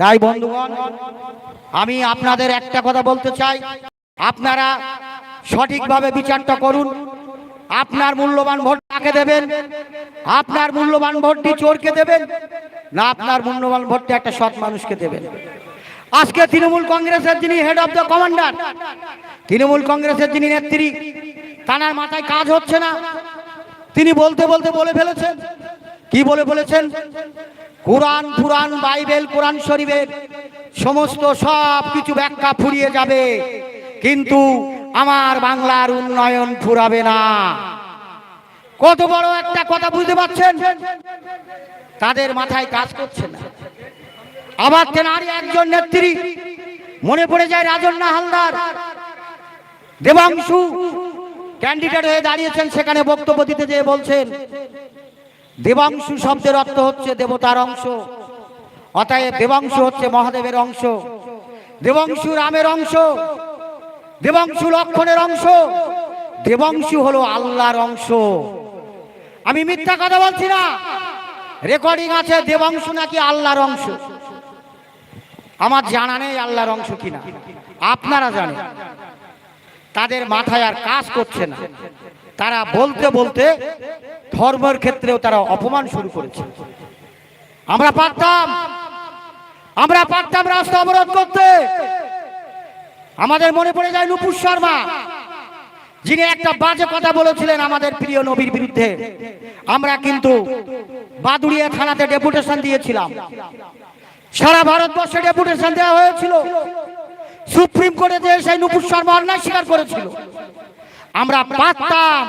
তাই বন্ধুগণ, আমি আপনাদের একটা কথা বলতে চাই। আপনারা সঠিকভাবে বিচারটা করুন। আপনার মূল্যবান ভোট কাকে দেবেন? আপনার মূল্যবান ভোটটি চোরকে দেবেন? না, আপনার মূল্যবান ভোটটি একটা সৎ মানুষকে দেবেন। আজকে তৃণমূল কংগ্রেসের যিনি head of the commander Trinamool কংগ্রেসের যিনি নেত্রী, তানার মাথায় কাজ হচ্ছে না। তিনি বলতে বলতে বলে ফেলেছেন কি বলে বলেছেন? কোরআন পুরাণ বাইবেল, কোরআন শরীফের সমস্ত সব কিছু ব্যাখ্যা ফুরিয়ে যাবে। কিন্তু আমার বাংলার উন্নয়ন ফুরাবে না। কত বড় একটা কথা বুঝতে পারছেন? তাদের মাথায় কাজ করছে না। আবার তেনারই একজন নেত্রী। মনে পড়ে যায় রাজন্না হালদার। দেবাংশু ক্যান্ডিডেট হয়ে দাঁড়িয়েছেন, সেখানে বক্তব্য দিতে যেয়ে বলছেন দেবাংশু শব্দের অর্থ হচ্ছে দেবতার অংশ। অতএব দেবাংশু হচ্ছে মহাদেবের অংশ। দেবাংশু রামের অংশ। দেবাংশু লক্ষণের অংশ। দেবাংশু হলো আল্লাহর অংশ। আমি মিথ্যা কথা বলছি না। রেকর্ডিং আছে, দেবাংশু নাকি আল্লাহর অংশ। আমার জানা নেই আল্লাহর অংশ কিনা। আপনারা জানেন। তাদের মাথায় আর কাজ করছে না। তারা বলতে বলতে ধর্মের ক্ষেত্রেও তারা অপমান শুরু করেছে। আমরা পারতাম। আমরা পারতাম রাস্তা অবরোধ করতে। আমাদের মনে পড়ে যায় নুপুর শর্মা, যিনি একটা বাজে কথা বলেছিলেন আমাদের প্রিয় নবীর বিরুদ্ধে। আমরা কিন্তু বাদুড়িয়া থানাতে ডেপুটেশন দিয়েছিলাম। সারা ভারতবর্ষে ডেপুটেশন দেওয়া হয়েছিল। সুপ্রিম কোর্টে সেই নুপুর শর্মা অন্যায় স্বীকার করেছিল। আমরা পারতাম।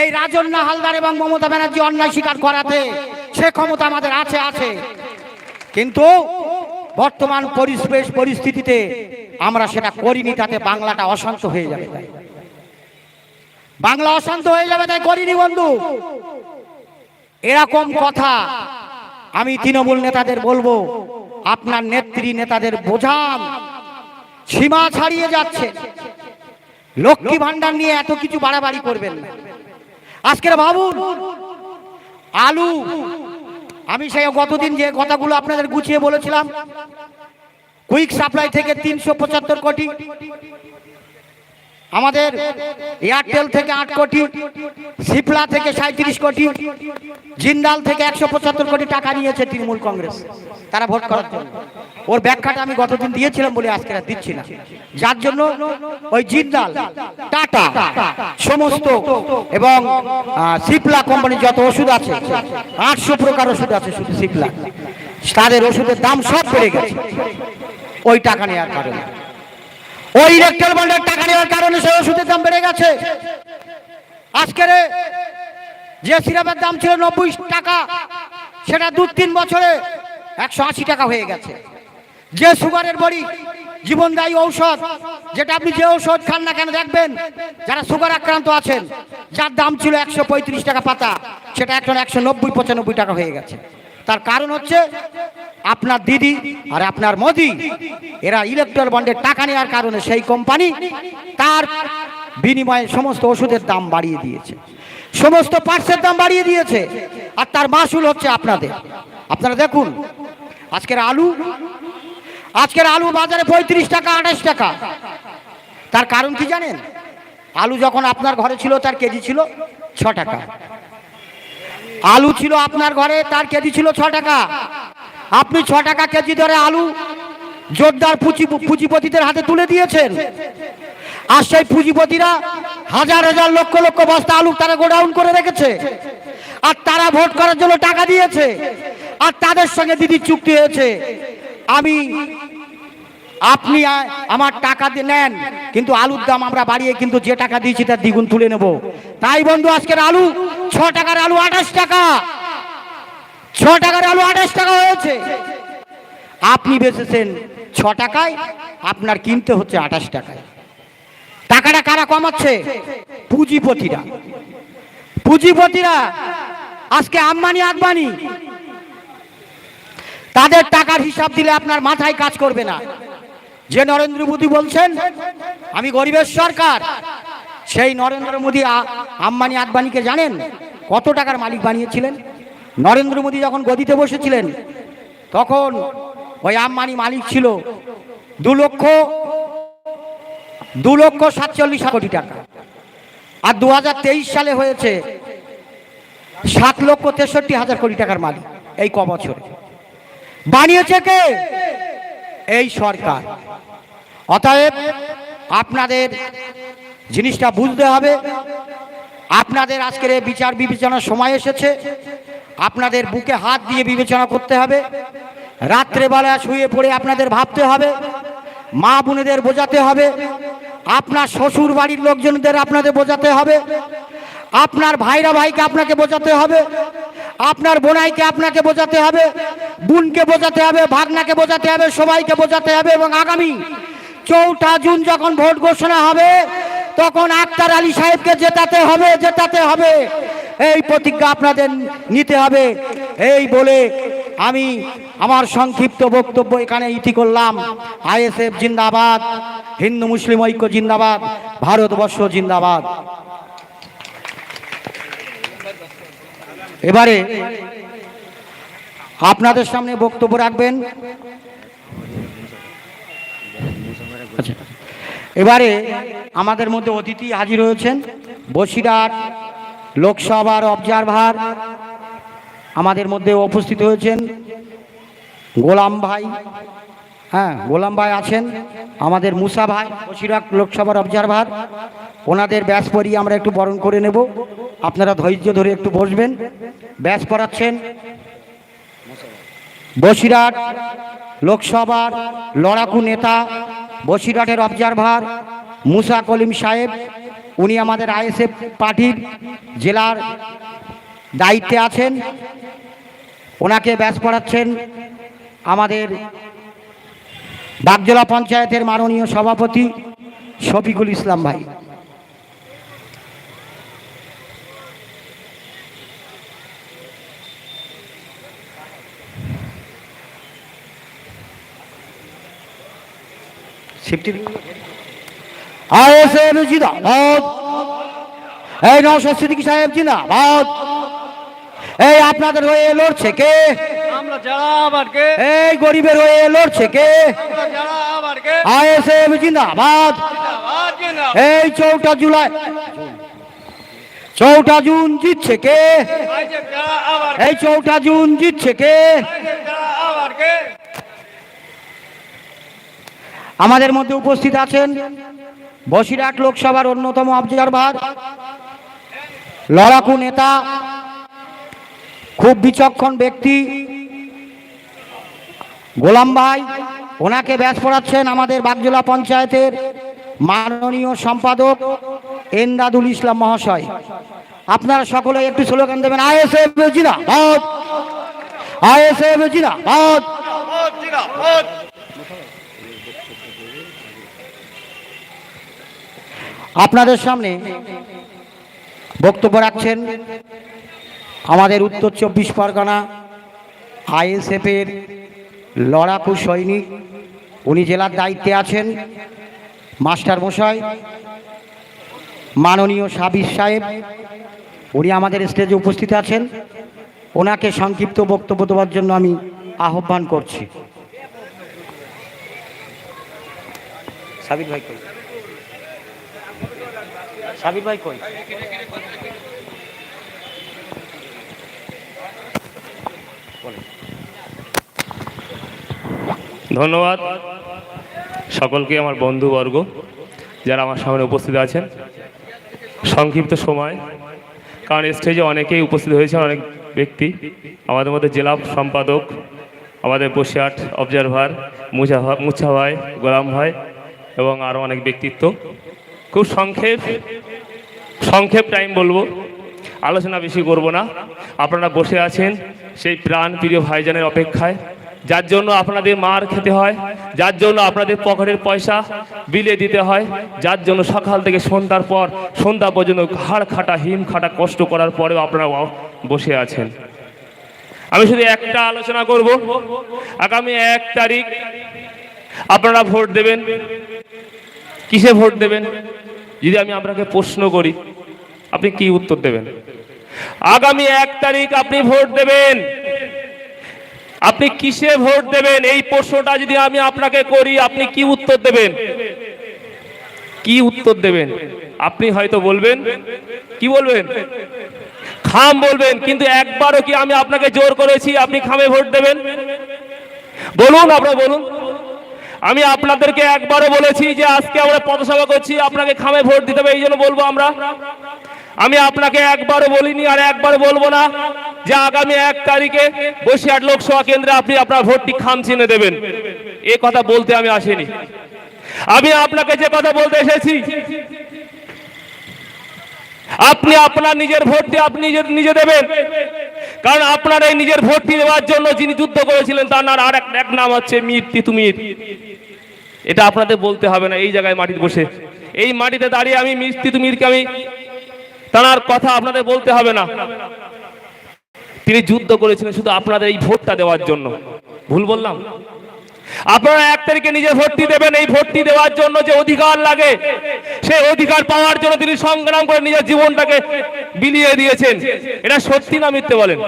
এই রাজন্না হালদার এবং মমতা ব্যানার্জি অন্যায় স্বীকার করাতে সে ক্ষমতা আমাদের আছে আছে। কিন্তু বর্তমান পরিবেশ পরিস্থিতিতে আমরা সেটা করিনি, তাতে বাংলাটা অশান্ত হয়ে যাবে তাই। বাংলা অশান্ত হয়ে যাবে তাই করিনি বন্ধু। এরকম কথা আমি তৃণমূল নেতাদের বলব, আপনার নেত্রী নেতাদের বোঝান। সীমা ছাড়িয়ে যাচ্ছে। লক্ষ্মী ভান্ডার নিয়ে এত কিছু বাড়াবাড়ি করবেন না। আজকের ভাবুন আলু, আমি সেই গতদিন যে কথাগুলো আপনাদের গুছিয়ে বলেছিলাম কুইক সাপ্লাই থেকে তিনশো পঁচাত্তর কোটি। আমাদের এয়ারটেল থেকে আট কোটি সিপলা থেকে সাঁত্রিশ কোটি জিন্দাল থেকে একশো পঁচাত্তর কোটি টাকা নিয়েছে তৃণমূল কংগ্রেস। তারা ভোট করার জন্য। ওর ব্যাখ্যাটা আমি গতদিন দিয়েছিলাম বলে আজকে আর দিচ্ছি না। যার জন্য ওই জিন্দাল টাটা সমস্ত এবং সিপলা কোম্পানির যত ওষুধ আছে, আটশো প্রকার ওষুধ আছে শুধু সিপলা তাদের ওষুধের দাম সব বেড়ে গেছে। ওই টাকা নেওয়ার কারণে। ওই ইলেকট্রাল বন্ডের টাকা নেওয়ার কারণে সেই ওষুধের দাম বেড়ে গেছে। আজকের যে সিরাপের দাম ছিল নব্বই টাকা, সেটা দু তিন বছরে একশো আশি টাকা হয়ে গেছে। যে সুগারের বড়ি, জীবনদায়ী ঔষধ, যেটা আপনি যে ঔষধ খান না কেন দেখবেন, যারা সুগার আক্রান্ত আছেন, যার দাম ছিল একশো পঁয়ত্রিশ টাকা পাতা, সেটা এখন একশো নব্বই, পঁচানব্বই টাকা হয়ে গেছে। তার কারণ হচ্ছে আপনার দিদি আর আপনার মোদি, এরা ইলেকট্রাল বন্ডের টাকা নেওয়ার কারণে সেই কোম্পানি তার বিনিময়ে সমস্ত ওষুধের দাম বাড়িয়ে দিয়েছে। সমস্ত পার্সের দাম বাড়িয়ে দিয়েছে। আর তার মাসুল হচ্ছে আপনাদের। আপনারা দেখুন, আজকের আলু আজকের আলু বাজারে পঁয়ত্রিশ টাকা, আঠাশ টাকা। তার কারণ কি জানেন? আলু যখন আপনার ঘরে ছিল, তার কেজি ছিল ছ টাকা। আলু ছিল আপনার ঘরে, তার কেজি ছিল ছ টাকা। আপনি ছ টাকা কেজি ধরে আলু জোরদার পুঁজি পুঁজিপতিদের হাতে তুলে দিয়েছেন। আর সেই পুঁজিপতিরা হাজার হাজার লক্ষ লক্ষ বস্তা আলু তারা গোডাউন করে রেখেছে। আর তারা ভোট করার জন্য টাকা দিয়েছে। আর তাদের সঙ্গে দিদি চুক্তি হয়েছে। আমি আপনি আমার টাকা নেন, কিন্তু আলুর দাম আমরা বাড়িয়ে কিন্তু যে টাকা দিয়েছি তার দ্বিগুণ তুলে নেব। তাই বন্ধু, আজকের আলু ছ টাকার আলু আঠাশ টাকা। ছ টাকার আলু আঠাশ টাকা হয়েছে। আপনি বেচেছেন ছ টাকায়, আপনার কিনতে হচ্ছে আঠাশ টাকায়। টাকাটা কারা কমাচ্ছে? পুঁজিপতিরা। পুঁজিপতিরা, আজকে আম্বানি আদবানি। তাদের টাকার হিসাব দিলে আপনার মাথায় কাজ করবে না। যে নরেন্দ্র মোদী বলছেন, আমি গরিবের সরকার। সেই নরেন্দ্র মোদী আম্বানি আদবানিকে জানেন? কত টাকার মালিক বানিয়েছিলেন? নরেন্দ্র মোদী যখন গদিতে বসেছিলেন, তখন ওই আম্বানি মালিক ছিল দু লক্ষ দু লক্ষ সাতচল্লিশ কোটি টাকা। আর দু হাজার তেইশ সালে হয়েছে সাত লক্ষ তেষট্টি হাজার কোটি টাকার মালিক এই ক বানিয়েছে কে? এই সরকার। অতএব আপনাদের জিনিসটা বুঝতে হবে। আপনাদের আজকের বিচার বিবেচনার সময় এসেছে। আপনাদের বুকে হাত দিয়ে বিবেচনা করতে হবে। রাত্রেবেলা শুয়ে পড়ে আপনাদের ভাবতে হবে। মা বোনেদের বোঝাতে হবে। আপনার শ্বশুর বাড়ির লোকজনদের আপনাদের বোঝাতে হবে। আপনার ভাইরা ভাইকে আপনাকে বোঝাতে হবে। আপনার বোনাইকে আপনাকে বোঝাতে হবে। বোনকে বোঝাতে হবে, ভাগনাকে বোঝাতে হবে, সবাইকে বোঝাতে হবে এবং আগামী চৌঠা জুন যখন ভোট ঘোষণা হবে, তখন আক্তার আলী সাহেবকে জেতাতে হবে জেতাতে হবে। এই প্রতিজ্ঞা আপনাদের নিতে হবে। এই বলে আমি আমার সংক্ষিপ্ত বক্তব্য এখানে ইতি করলাম। আইএসএফ জিন্দাবাদ, হিন্দু মুসলিম ঐক্য জিন্দাবাদ, ভারতবর্ষ জিন্দাবাদ। এবারে আপনাদের সামনে বক্তব্য রাখবেন আচ্ছা। এবারে আমাদের মধ্যে অতিথি হাজির হয়েছেন বসিরহাট লোকসভার অবজারভার আমাদের মধ্যে উপস্থিত হয়েছেন গোলাম ভাই হ্যাঁ গোলাম ভাই আছেন, আমাদের মুসা ভাই, বসিরহাট লোকসভার অবজারভার ওনাদের ব্যাস পরিয়ে আমরা একটু বরণ করে নেব। আপনারা ধৈর্য ধরে একটু বসবেন। ব্যাস পড়াচ্ছেন। বসিরহাট লোকসভার লড়াকু নেতা, বসিরহাটের অবজারভার মুসা কলিম সাহেব। উনি আমাদের আইএসএফ পার্টির জেলার দায়িত্বে আছেন। ওনাকে ব্যাস পড়াচ্ছেন আমাদের বাগজোলা পঞ্চায়েতের মাননীয় সভাপতি শফিকুল ইসলাম ভাই। এই সিদ্দিকী সাহেব জিন্দাবাদ এই আপনাদের হয়ে লড়ছে কে? এই গরিবের হয়ে লড়ছে কে আমরা যারা আবার কে আইএসএফ জিন্দাবাদ। এই চৌঠা জুলাই। চৌঠা জুন জিতছে কে? এই চৌঠা জুন জিতছে কে? আমাদের মধ্যে উপস্থিত আছেন বসিরহাট লোকসভার অন্যতম অবজারভার লড়াকু নেতা খুব বিচক্ষণ ব্যক্তি গোলাম ভাই ওনাকে ব্যাস পড়াচ্ছেন আমাদের বাগজোলা পঞ্চায়েতের মাননীয় সম্পাদক এন্দাদুল ইসলাম মহাশয়। আপনারা সকলে একটু স্লোগান দেবেন আইএসএফ জিন্দাবাদ। আপনাদের সামনে বক্তব্য রাখছেন আমাদের উত্তর চব্বিশ পরগনা আইএসএফের লড়াকু সৈনিক, উনি জেলার দায়িত্বে আছেন, মাস্টার মশাই, মাননীয় সাবির সাহেব, উনি আমাদের স্টেজে উপস্থিত আছেন। ওনাকে সংক্ষিপ্ত বক্তব্য দেওয়ার জন্য আমি আহ্বান করছি। সাবির ভাই কই? সাবির ভাই কই? ধন্যবাদ। সকলকে আমার বন্ধুবর্গ যারা আমার সামনে উপস্থিত আছেন। সংক্ষিপ্ত সময়, কারণ স্টেজে অনেকেই উপস্থিত হয়েছেন, অনেক ব্যক্তি। আমাদের মধ্যে জেলা সম্পাদক, আমাদের বসিরহাট অবজারভার মুছা মুছা ভাই, গোলাম ভাই এবং আরও অনেক ব্যক্তিত্ব। খুব সংক্ষেপ সংক্ষেপ টাইম বলব। আলোচনা বেশি করব না। আপনারা বসে আছেন সেই প্রাণ প্রিয় ভাইজানের অপেক্ষায়। যার জন্য আপনাদের মার খেতে হয়, যার জন্য আপনাদের পকেটের পয়সা বিলে দিতে হয়, যার জন্য সকাল থেকে সন্ধ্যার পর, সন্ধ্যা পর্যন্ত হাড় খাটা, হিম খাটা কষ্ট করার পরেও আপনারা বসে আছেন। আমি শুধু একটা আলোচনা করব। আগামী এক তারিখ আপনারা ভোট দেবেন। কিসে ভোট দেবেন? যদি আমি আপনাকে প্রশ্ন করি, আপনি কি উত্তর দেবেন? আগামী এক তারিখ আপনি ভোট দেবেন। আপনি কিসে ভোট দেবেন? এই প্রশ্নটা যদি আমি আপনাকে করি, আপনি কি উত্তর দেবেন? কি উত্তর দেবেন? আপনি হয়তো বলবেন। কি বলবেন? খাম বলবেন, কিন্তু একবারও কি আমি আপনাকে জোর করেছি আপনি খামে ভোট দেবেন? বলুন, আপনারা বলুন। আমি আপনাদেরকে একবারও বলেছি যে আজকে আমরা পথসভা করছি, আপনাকে খামে ভোট দিতে হবে, এই জন্য বলব আমরা। আমি আপনাকে একবারও বলিনি আর একবার বলব না। যে আগামী এক তারিখে বসিরহাট লোকসভা কেন্দ্রে আপনি আপনার ভোটটি খাম চিনে দেবেন। এ কথা বলতে আমি আসিনি। আমি আপনাকে যে কথা বলতে এসেছি, আপনি আপনার নিজের ভোটটি আপনি নিজে দেবেন। কারণ আপনার এই নিজের ভোটটি দেওয়ার জন্য যিনি যুদ্ধ করেছিলেন, তার নাম আর এক নাম হচ্ছে মীর তিতুমির। এটা আপনাদের বলতে হবে না, এই জায়গায় মাটিতে বসে। এই মাটিতে দাঁড়িয়ে আমি মীর তিতুমিরকে আমি তার কথা আপনাদের বলতে হবে না। তিনি যুদ্ধ করেছিলেন শুধু আপনাদের এই ভোটটা দেওয়ার জন্য। ভুল বললাম? আপনারা এক তারিখে নিজের ভোটটি দেবেন, এই ভোটটি দেওয়ার জন্য যে অধিকার লাগে, সেই অধিকার পাওয়ার জন্য তিনি সংগ্রাম করে নিজের জীবনটাকে বিলিয়ে দিয়েছেন। এটা সত্যি না মিথ্যে বলেন?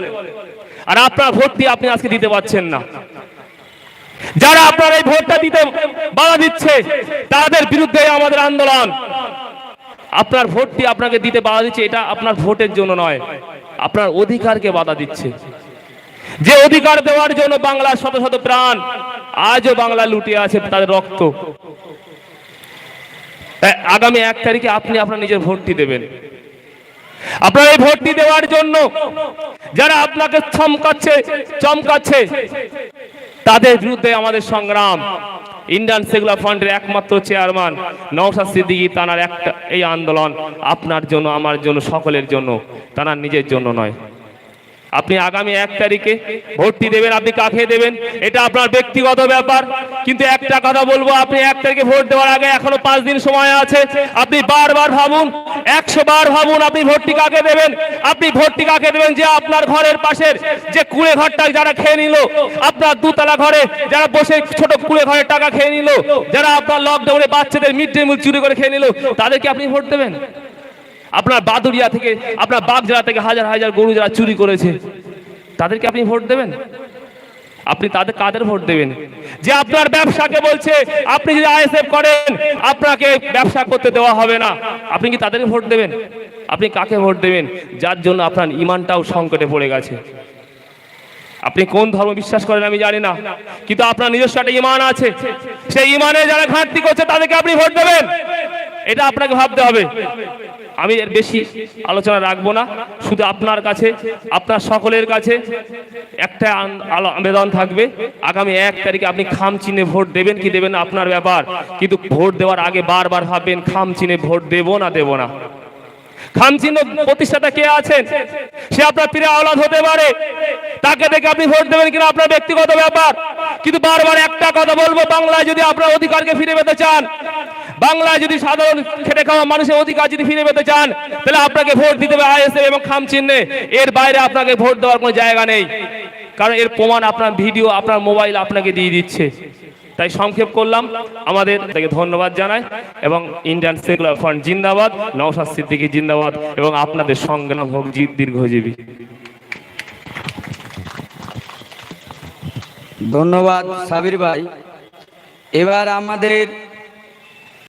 আর আপনার ভোটটি আপনি আজকে দিতে পারছেন না। যারা আপনার এই ভোটটা দিতে বাধা দিচ্ছে, তাদের বিরুদ্ধে আমাদের আন্দোলন। আপনার ভোটটি আপনাকে দিতে বাধা দিচ্ছে, এটা আপনার ভোটের জন্য নয়। আপনার অধিকারকে বাধা দিচ্ছে। যে অধিকার দেওয়ার জন্য বাংলার শত শত প্রাণ আজও বাংলা লুটিয়ে আছে তাদের রক্ত। আগামী এক তারিখে আপনি আপনার নিজের ভোটটি দেবেন। আপনার এই ভোটটি দেওয়ার জন্য যারা আপনাকে চমকাচ্ছে চমকাচ্ছে, তাদের বিরুদ্ধে আমাদের সংগ্রাম। ইন্ডিয়ান সেকুলার ফ্রন্টের একমাত্র চেয়ারম্যান নওশাদ সিদ্দিকী, তানার একটা এই আন্দোলন আপনার জন্য, আমার জন্য, সকলের জন্য, তানার নিজের জন্য নয়। আপনি আগামী এক তারিখে ভোটটি দেবেন, আপনি কাকে দেবেন। এটা আপনার ব্যক্তিগত ব্যাপার, কিন্তু একটা কথা বলব, আপনি এক তারিখে ভোট দেওয়ার আগে এখনও পাঁচ দিন সময় আছে। আপনি বারবার ভাবুন, একশো বার ভাবুন আপনি ভোটটি কাকে দেবেন। আপনি ভোটটি কাকে দেবেন? যে আপনার ঘরের পাশের যে কুড়ে ঘরটা যারা খেয়ে নিল, আপনার দুতলা ঘরে যারা বসে ছোট কুড়ে ঘরের টাকা খেয়ে নিল, যারা আপনার লকডাউনে বাচ্চাদের মিড ডে মিল চুরি করে খেয়ে নিল, তাদেরকে আপনি ভোট দেবেন? আপনার বাদুরিয়া থেকে, আপনার বাগজেলা থেকে হাজার হাজার গরু যারা চুরি করেছে, তাদেরকে আপনি ভোট দেবেন? আপনি তাদের কাদের ভোট দেবেন? যে আপনার ব্যবসাকে বলছে, আপনি যদি আইএসএফ করেন, আপনাকে ব্যবসা করতে দেওয়া হবে না। আপনি কি তাদেরকে ভোট দেবেন? আপনি কাকে ভোট দেবেন? যার জন্য আপনার ইমানটাও সংকটে পড়ে গেছে। আপনি কোন ধর্ম বিশ্বাস করেন আমি জানি না, কিন্তু আপনার নিজস্ব একটা ইমান আছে। সেই ইমানে যারা ঘাটতি করছে, তাদেরকে আপনি ভোট দেবেন। এটা আপনাকে ভাবতে হবে। আমি এর বেশি আলোচনা রাখব না। শুধু আপনার কাছে, আপনার সকলের কাছে একটা আবেদন থাকবে। আগামী এক তারিখে আপনি খাম চিনে ভোট দেবেন কি দেবেন আপনার ব্যাপার। কিন্তু ভোট দেওয়ার আগে বারবার ভাববেন, খাম চিনে ভোট দেবো না দেবো না। খামচিহ্ন প্রতিষ্ঠাতা কে আছেন? সে আপনার প্রিয় আওলাদ হতে পারে। তাকে দেখে আপনি ভোট দেবেন কিনা আপনার ব্যক্তিগত ব্যাপার। কিন্তু বারবার একটা কথা বলব, বাংলায় যদি আপনার অধিকারকে ফিরে পেতে চান বাংলায় যদি সাধারণ খেটে খাওয়া মানুষের অধিকার যদি ফিরে পেতে চান, তাহলে আপনাকে ভোট দিতে হবে আইএসএফ এবং খাম চিহ্নে। এর বাইরে আপনাকে ভোট দেওয়ার কোনো জায়গা নেই। কারণ এর প্রমাণ আপনার ভিডিও, আপনার মোবাইল আপনাকে দিয়ে দিচ্ছে। তাই সংক্ষেপ করলাম। আমাদের তাকে ধন্যবাদ জানাই এবং ইন্ডিয়ান সেকুলার ফ্রন্ট জিন্দাবাদ, নওশাদ সিদ্দিকী জিন্দাবাদ এবং আপনাদের সংগ্রাম হোক দীর্ঘজীবী। ধন্যবাদ সাবির ভাই। এবার আমাদের